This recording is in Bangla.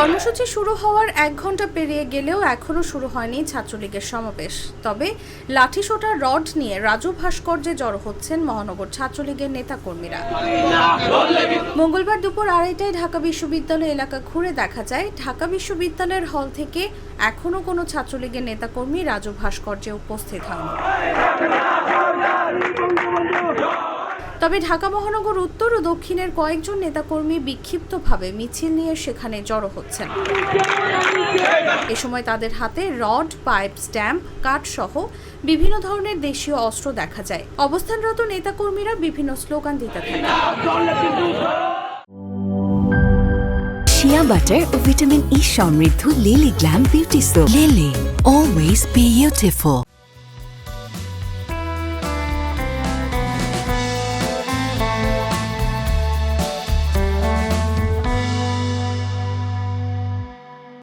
কর্মসূচি শুরু হওয়ার এক ঘণ্টা পেরিয়ে গেলেও এখনও শুরু হয়নি ছাত্রলীগের সমাবেশ। তবে লাঠিসোঁটা রড নিয়ে রাজু ভাস্কর্যে জড়ো হচ্ছেন মহানগর ছাত্রলীগের নেতাকর্মীরা। মঙ্গলবার দুপুর আড়াইটায় ঢাকা বিশ্ববিদ্যালয় এলাকা ঘুরে দেখা যায়, ঢাকা বিশ্ববিদ্যালয়ের হল থেকে এখনও কোনো ছাত্রলীগের নেতাকর্মী রাজু ভাস্কর্যে উপস্থিত হয়নি। তবে ঢাকা মহানগর উত্তর ও দক্ষিণের কয়েকজন নেতাকর্মী বিক্ষিপ্তভাবে মিছিল নিয়ে সেখানে জড়ো হচ্ছেন। এ সময় তাদের হাতে রড, পাইপ, স্ট্যাম্প, কাঠ সহ বিভিন্ন ধরনের দেশীয় অস্ত্র দেখা যায়। অবস্থানরত নেতাকর্মীরা বিভিন্ন স্লোগান দিতে থাকে শিয়া বাটার ও ভিটামিন ই সমৃদ্ধ Lily glam beauty soap Lily always beautiful